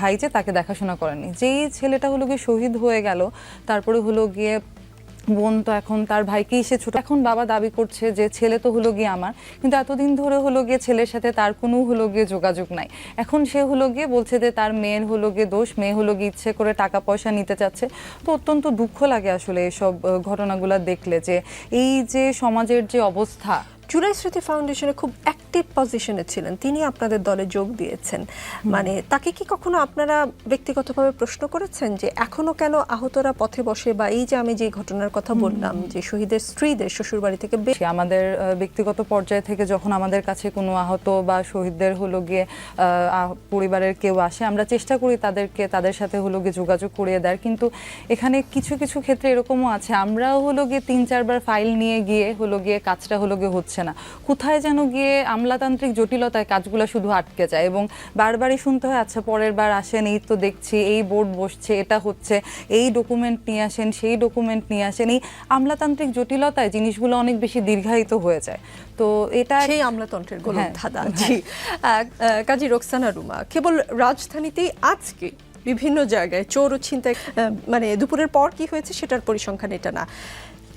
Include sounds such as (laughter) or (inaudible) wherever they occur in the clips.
ভাই যে তাকে দেখাশোনা করেনি। যেই ছেলেটা হলো গিয়ে শহীদ হয়ে গেল, তারপরে হলো গিয়ে বোন তো এখন তার ভাইকেই সে ছোট এখন বাবা দাবি করছে যে ছেলে তো হলো গিয়ে আমার, কিন্তু এতদিন ধরে হলো গিয়ে ছেলের সাথে তার কোনো হলো গিয়ে যোগাযোগ নাই। এখন সে হলো গিয়ে বলছে যে তার মেয়ের হলো গিয়ে দোষ, মেয়ে হলো গিয়ে ইচ্ছে করে টাকা পয়সা নিতে চাচ্ছে। তো অত্যন্ত দুঃখ লাগে আসলে এসব ঘটনাগুলো দেখলে যে এই যে সমাজের যে অবস্থা চুরাই স্মৃতি ফাউন্ডেশনে খুব অ্যাক্টিভ পজিশনে ছিলেন। তিনি আপনাদের দলে যোগ দিয়েছেন। মানে তাকে কি কখনো আপনারা ব্যক্তিগতভাবে প্রশ্ন করেছেন যে এখনও কেন আহতরা পথে বসে বা এই যে আমি যে ঘটনার কথা বললাম যে শহীদের স্ত্রীদের শ্বশুরবাড়ি থেকে বেশি আমাদের ব্যক্তিগত পর্যায় থেকে যখন আমাদের কাছে কোনো আহত বা শহীদদের হলো গিয়ে পরিবারের কেউ আসে আমরা চেষ্টা করি তাদেরকে তাদের সাথে হলো গিয়ে যোগাযোগ করিয়ে দেয় কিন্তু এখানে কিছু কিছু ক্ষেত্রে এরকমও আছে। আমরাও হলো গিয়ে তিন চারবার ফাইল নিয়ে গিয়ে হলো গিয়ে কাজটা হলো গিয়ে হচ্ছে। না। কোথায় যেন গিয়ে আমলাতান্ত্রিক জটিলতায় কাজগুলো শুধু আটকে যায় এবং বারবারই শুনতে হয় আচ্ছা পরের বার আসেন এই তো দেখছি এই বোর্ড বসছে এটা হচ্ছে এই ডকুমেন্ট নিয়ে আসেন সেই ডকুমেন্ট নিয়ে আসেন এই আমলাতান্ত্রিক জটিলতায় জিনিসগুলো অনেক বেশি দীর্ঘায়িত হয়ে যায়। তো এটা সেই আমলাতন্ত্রের হ্যাঁ, জি কাজী রোকসানা রুমা কেবল রাজধানীতেই আজকে বিভিন্ন জায়গায় চোর ও ছিনতাই মানে দুপুরের পর কি হয়েছে সেটার পরিসংখ্যান এটা না।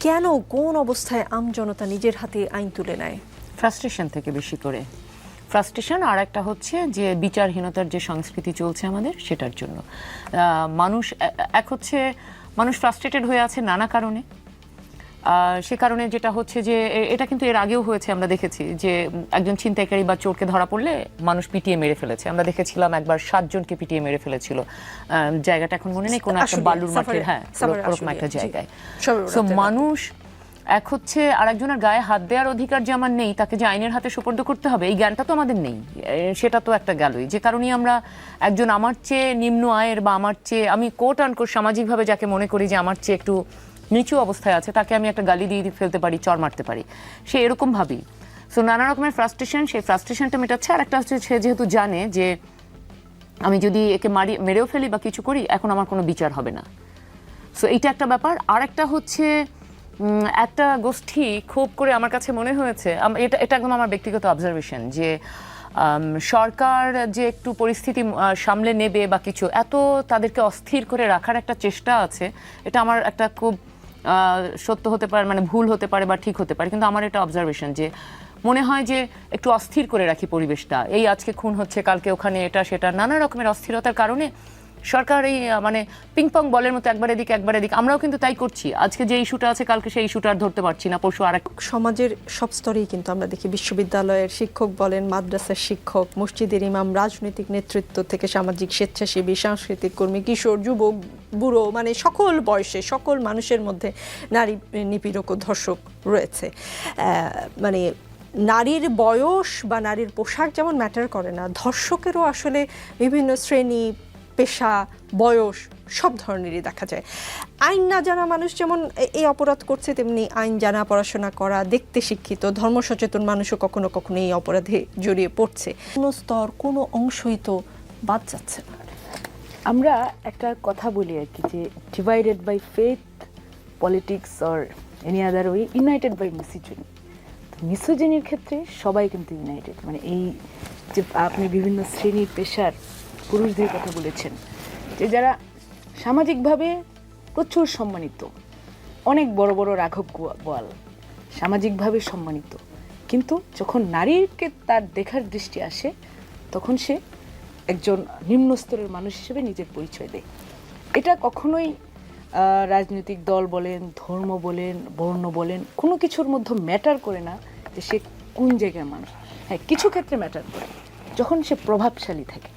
কেন, কোন অবস্থায় আমজনতা নিজের হাতে আইন তুলে নেয়? ফ্রাস্ট্রেশন থেকে বেশি করে। ফ্রাস্ট্রেশন আর একটা হচ্ছে যে বিচারহীনতার যে সংস্কৃতি চলছে আমাদের, সেটার জন্য। মানুষ এক হচ্ছে মানুষ ফ্রাস্ট্রেটেড হয়ে আছে নানা কারণে। সে কারণে যেটা হচ্ছে যে এটা কিন্তু এর আগেও হয়েছে আমরা দেখেছি যে একজন ছিনতাইকারী বা চোরকে ধরা পড়লে মানুষ পিটিয়ে মেরে ফেলেছে। আমরা দেখেছিলাম একবার সাতজনকে পিটিয়ে মেরে ফেলেছিল। জায়গাটা এখন মনে নেই কোনো একটা বালুর মাঠের হ্যাঁ ওরকম একটা জায়গায়। সো মানুষ এক হচ্ছে আরেকজনের গায়ে হাত দেওয়ার অধিকার যে আমার নেই তাকে যে আইনের হাতে সুপর্দ করতে হবে এই জ্ঞানটা তো আমাদের নেই। সেটা তো একটা গেলই। যে কারণেই আমরা একজন আমার চেয়ে নিম্ন আয়ের বা আমার চেয়ে আমি কোট আনকোট সামাজিকভাবে যাকে মনে করি যে আমার চেয়ে একটু নিচু অবস্থায় আছে, তাকে আমি একটা গালি দিয়ে ফেলতে পারি, চর মারতে পারি। সে এরকম ভাবি। সো নানা রকমের ফ্রাস্ট্রেশন সেই ফ্রাস্ট্রেশনটা মেটাচ্ছে। আর একটা হচ্ছে সে যেহেতু জানে যে আমি যদি একে মারি, মেরেও ফেলি বা কিছু করি, এখন আমার কোনো বিচার হবে না। সো এইটা একটা ব্যাপার। আর একটা হচ্ছে একটা গোষ্ঠী খুব করে আমার কাছে মনে হয়েছে এটা এটা একদম আমার ব্যক্তিগত অবজারভেশন যে সরকার যে একটু পরিস্থিতি সামলে নেবে বা কিছু, এত তাদেরকে অস্থির করে রাখার একটা চেষ্টা আছে, এটা আমার একটা খুব সত্য হতে পারে মানে ভুল হতে পারে বা ঠিক হতে পারে, কিন্তু আমার এটা অবজারভেশন যে মনে হয় যে একটু অস্থির করে রাখি পরিবেশটা। এই আজকে খুন হচ্ছে, কালকে ওখানে এটা, সেটা, নানা রকমের অস্থিরতার কারণে সরকার এই মানে পিং পং বলের মতো একবার এদিকে একবার এদিকে। আমরাও কিন্তু তাই করছি। আজকে যে ইস্যুটা আছে, কালকে সেই ইস্যুটা আর ধরতে পারছি না। পরশু আরেক সমাজের সব স্তরেই কিন্তু আমরা দেখি, বিশ্ববিদ্যালয়ের শিক্ষক বলেন, মাদ্রাসার শিক্ষক, মসজিদের ইমাম, রাজনৈতিক নেতৃত্ব থেকে সামাজিক স্বেচ্ছাসেবী, সাংস্কৃতিক কর্মী, কিশোর, যুবক, বুড়ো মানে সকল বয়সে, সকল মানুষের মধ্যে নারী নিপীড়ক ও ধর্ষক রয়েছে। মানে নারীর বয়স বা নারীর পোশাক যেমন ম্যাটার করে না, ধর্ষকেরও আসলে বিভিন্ন শ্রেণি পেশা, বয়স, সব ধরনেরই দেখা যায়। আইন না জানা মানুষ যেমন এই অপরাধ করছে, তেমনি আইন জানা, পড়াশোনা করা, দেখতে শিক্ষিত ধর্ম সচেতন মানুষও কখনো কখনো এই অপরাধে জড়িয়ে পড়ছে। কোনো স্তর, কোনো অংশই তো বাদ যাচ্ছে না। আমরা একটা কথা বলি আর কি, যে divided by faith politics or any other way united by misogyny মিসোজেনির ক্ষেত্রে সবাই কিন্তু ইউনাইটেড মানে এই যে আপনি বিভিন্ন শ্রেণি পেশার পুরুষদের কথা বলেছেন, যে যারা সামাজিকভাবে প্রচুর সম্মানিত, অনেক বড় বড় রাঘব বোয়াল সামাজিকভাবে সম্মানিত, কিন্তু যখন নারীকে তার দেখার দৃষ্টি আসে, তখন সে একজন নিম্ন স্তরের মানুষ হিসেবে নিজের পরিচয় দেয়। এটা কখনোই রাজনৈতিক দল বলেন, ধর্ম বলেন, বর্ণ বলেন, কোনো কিছুর মধ্যে ম্যাটার করে না যে সে কোন জায়গার মানুষ। হ্যাঁ কিছু ক্ষেত্রে ম্যাটার করে। যখন সে প্রভাবশালী থাকে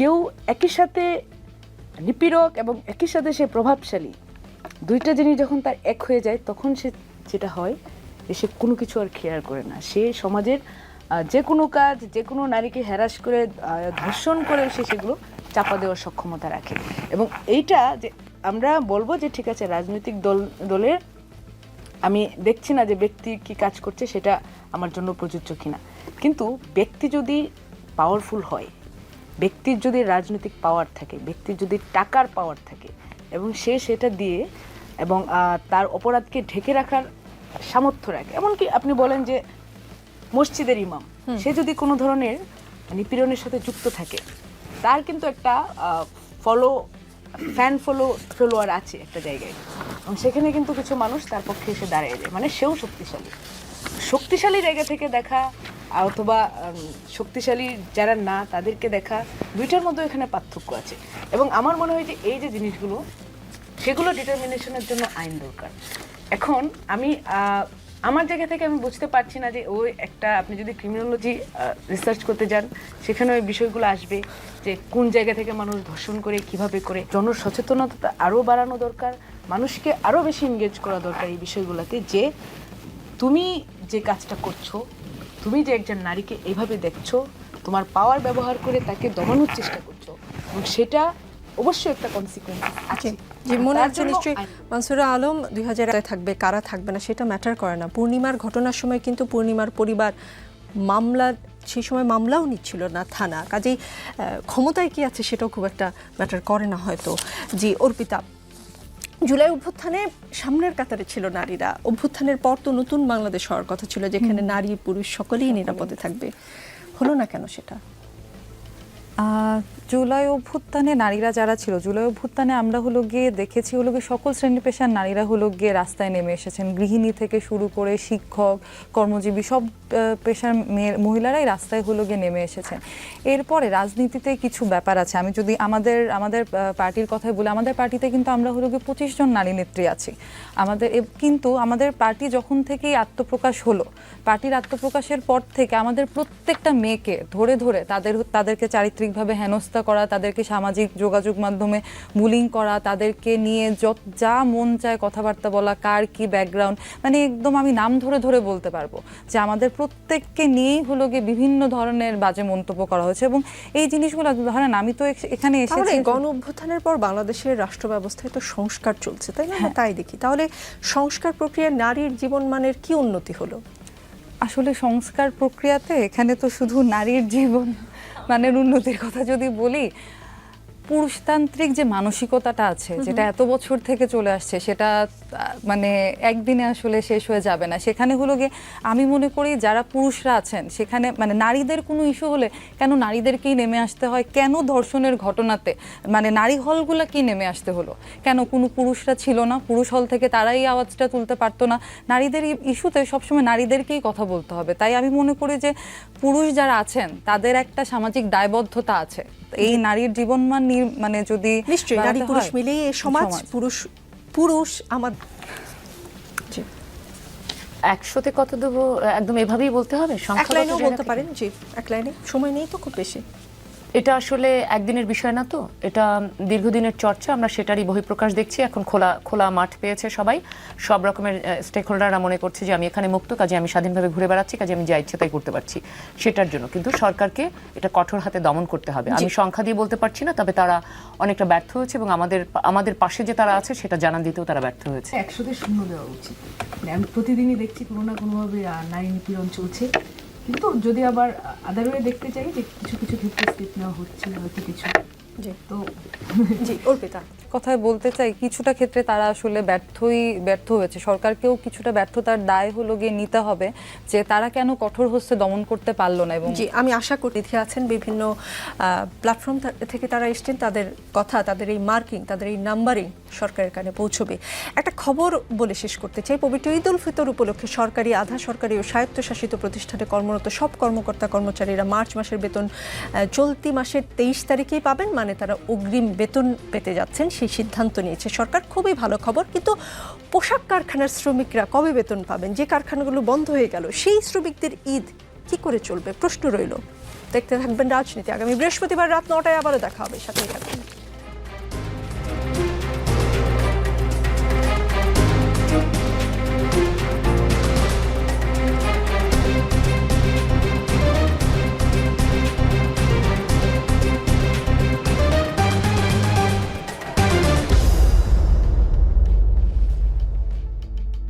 কেউ একই সাথে নিপীড়ক এবং একই সাথে সে প্রভাবশালী। দুইটা জিনিস যখন তার এক হয়ে যায়, তখন সে যেটা হয় যে সে কোনো কিছু আর খেয়াল করে না। সে সমাজের যে কোনো কাজ, যে কোনো নারীকে হ্যারাস করে ধর্ষণ করে সে সেগুলো চাপা দেওয়ার সক্ষমতা রাখে। এবং এইটা যে আমরা বলব যে, ঠিক আছে, রাজনৈতিক দল, দলের, আমি দেখছি না যে ব্যক্তি কি কাজ করছে, সেটা আমার জন্য প্রযোজ্য কিনা। কিন্তু ব্যক্তি যদি পাওয়ারফুল হয় ব্যক্তির যদি রাজনৈতিক পাওয়ার থাকে ব্যক্তির যদি টাকার পাওয়ার থাকে এবং সে সেটা দিয়ে এবং তার অপরাধকে ঢেকে রাখার সামর্থ্য রাখে। এমনকি আপনি বলেন যে মসজিদের ইমাম সে যদি কোনো ধরনের নিপীড়নের সাথে যুক্ত থাকে তার কিন্তু একটা ফলো ফ্যান ফলো ফলোয়ার আছে একটা জায়গায়। এবং সেখানে কিন্তু কিছু মানুষ তার পক্ষে এসে দাঁড়িয়ে যায়। মানে সেও শক্তিশালী। শক্তিশালী জায়গা থেকে দেখা অথবা শক্তিশালী যারা না, তাদেরকে দেখা, দুইটার মধ্যে এখানে পার্থক্য আছে। এবং আমার মনে হয় যে এই যে জিনিসগুলো, সেগুলো ডিটারমিনেশনের জন্য আইন দরকার। এখন আমি আমার জায়গা থেকে আমি বুঝতে পারছি না যে ওই একটা, আপনি যদি ক্রিমিনোলজি রিসার্চ করতে যান, সেখানে ওই বিষয়গুলো আসবে যে কোন জায়গা থেকে মানুষ ধর্ষণ করে, কীভাবে করে। জনসচেতনতা আরও বাড়ানো দরকার, মানুষকে আরও বেশি এনগেজ করা দরকার এই বিষয়গুলোতে যে, তুমি যে কাজটা করছ তুমি যে একজন নারীকে এইভাবে দেখছ তোমার পাওয়ার ব্যবহার করে তাকে দমানোর চেষ্টা করছ এবং সেটা অবশ্যই একটা কনসিকুয়েন্স আছে। যে মনে হচ্ছে নিশ্চয়ই মানসুরা আলম দুই হাজার থাকবে কারা থাকবে না সেটা ম্যাটার করে না। পূর্ণিমার ঘটনার সময় কিন্তু পূর্ণিমার পরিবার মামলা সেই সময় মামলাও নিচ্ছিল না থানা। কাজেই ক্ষমতায় কি আছে সেটাও খুব একটা ম্যাটার করে না হয়তো। জি অর্পিতা। জুলাই অভ্যুত্থানে সামনের কাতারে ছিল নারীরা। অভ্যুত্থানের পর তো নতুন বাংলাদেশ হওয়ার কথা ছিল যেখানে নারী পুরুষ সকলেই নিরাপদে থাকবে। হলো না কেন সেটা? জুলাই অভ্যুত্থানে নারীরা যারা ছিল জুলাই অভ্যুত্থানে আমরা হলো গিয়ে দেখেছি হলো গিয়ে সকল শ্রেণি পেশার নারীরা হলো গিয়ে রাস্তায় নেমে এসেছেন। গৃহিণী থেকে শুরু করে শিক্ষক কর্মজীবী সব পেশার মেয়ে মহিলারাই রাস্তায় হলো গিয়ে নেমে এসেছেন এরপরে রাজনীতিতে কিছু ব্যাপার আছে। আমি যদি আমাদের আমাদের পার্টির কথাই বলি, আমাদের পার্টিতে কিন্তু আমরা হলো গিয়ে পঁচিশ জন নারী নেত্রী আছি। আমাদের কিন্তু আমাদের পার্টি যখন থেকেই আত্মপ্রকাশ হলো, পার্টির আত্মপ্রকাশের পর থেকে আমাদের প্রত্যেকটা মেয়েকে ধরে ধরে তাদের তাদেরকে চারিত্রিকভাবে হেনস্থা করা, তাদেরকে সামাজিক যোগাযোগ মাধ্যমে বুলিং করা, তাদেরকে নিয়ে যত যা মন চায় কথাবার্তা বলা, কার কি ব্যাকগ্রাউন্ড মানে একদম আমি নাম ধরে ধরে বলতে পারব যে আমাদের প্রত্যেককে নিয়েই হলো গিয়ে বিভিন্ন ধরনের বাজে মন্তব্য করা হয়েছে এবং এই জিনিসগুলো ধরেন আমি তো এখানে এসেছি গণ অভ্যুত্থানের পর বাংলাদেশের রাষ্ট্র ব্যবস্থায় তো সংস্কার চলছে তাই না? তাই দেখি। তাহলে সংস্কার প্রক্রিয়ায় নারীর জীবনমানের কি উন্নতি হলো? আসলে সংস্কার প্রক্রিয়াতে এখানে তো শুধু নারীর জীবন মানের উন্নতির কথা যদি বলি পুরুষতান্ত্রিক যে মানসিকতাটা আছে যেটা এত বছর থেকে চলে আসছে সেটা মানে একদিনে আসলে শেষ হয়ে যাবে না। সেখানে হলো গিয়ে আমি মনে করি যারা পুরুষরা আছেন সেখানে মানে নারীদের কোনো ইস্যু হলে কেন নারীদেরকেই নেমে আসতে হয়? কেন ধর্ষণের ঘটনাতে মানে নারী হলগুলো কি নেমে আসতে হলো? কেন কোনো পুরুষরা ছিল না? পুরুষ হল থেকে তারাই আওয়াজটা তুলতে পারতো না। নারীদের ইস্যুতে সবসময় নারীদেরকেই কথা বলতে হবে। তাই আমি মনে করি যে পুরুষ যারা আছেন তাদের একটা সামাজিক দায়বদ্ধতা আছে। এই নারীর জীবনমান মান মানে যদি নিশ্চয়ই নারী পুরুষ মিলে মিলিয়ে এই সমাজ। পুরুষ পুরুষ আমার জি। একশোতে কত দেবো? একদম এভাবেই বলতে হবে? এক লাইনেও বলতে পারেন জি। এক লাইনে। সময় নেই তো খুব বেশি। এটা আসলে একদিনের বিষয় না তো। এটা দীর্ঘদিনের চর্চা আমরা সেটারই বহিঃপ্রকাশ দেখছি। এখন খোলা খোলা মাঠ পেয়েছে সবাই। সব রকমের স্টেক হোল্ডাররা মনে করছে যে আমি এখানে মুক্ত কাজে আমি স্বাধীনভাবে ঘুরে বেড়াচ্ছি কাজে আমি যা ইচ্ছে তাই করতে পারছি। সেটার জন্য কিন্তু সরকারকে এটা কঠোর হাতে দমন করতে হবে। আমি সংখ্যা দিয়ে বলতে পারছি না তবে তারা অনেকটা ব্যর্থ হয়েছে এবং আমাদের আমাদের পাশে যে তারা আছে সেটা জানান দিতেও তারা ব্যর্থ হয়েছে। একশোতে শূন্য দেওয়া উচিত। মানে আমি প্রতিদিনই দেখছি কোনো না কোনোভাবে নারী নিপীড়ন চলছে। কিন্তু যদি আবার আদার ওয়ে দেখতে চাই যে কিছু কিছু ক্ষেত্রে স্টেপ নেওয়া হচ্ছে হয়তো কিছু তো (laughs) জি অর্পিতা। কথায় বলতে চাই কিছুটা ক্ষেত্রে তারা আসলে ব্যর্থই ব্যর্থ হয়েছে। সরকারকেও কিছুটা ব্যর্থতার দায় হলো গিয়ে নিতে হবে যে তারা কেন কঠোর হস্তে দমন করতে পারল না এবং জি আমি আশা করি আছেন বিভিন্ন প্ল্যাটফর্ম থেকে তারা এসছেন তাদের কথা তাদের এই মার্কিং তাদের এই নাম্বারিং সরকারের কানে পৌঁছবে। একটা খবর বলে শেষ করতে চাই পবিত্র ঈদ উল ফিতর উপলক্ষে সরকারি আধা সরকারি ও স্বায়ত্তশাসিত প্রতিষ্ঠানে কর্মরত সব কর্মকর্তা কর্মচারীরা মার্চ মাসের বেতন চলতি মাসের তেইশ তারিখেই পাবেন। মানে তারা অগ্রিম বেতন পেতে যাচ্ছেন, সেই সিদ্ধান্ত নিয়েছে সরকার। খুবই ভালো খবর, কিন্তু পোশাক কারখানার শ্রমিকরা কবে বেতন পাবেন? যে কারখানাগুলো বন্ধ হয়ে গেল, সেই শ্রমিকদের ঈদ কি করে চলবে? প্রশ্ন রইল। দেখতে থাকবেন রাজনীতি। আগামী বৃহস্পতিবার রাত নটায় আবারও দেখা হবে। সাথে থাকবেন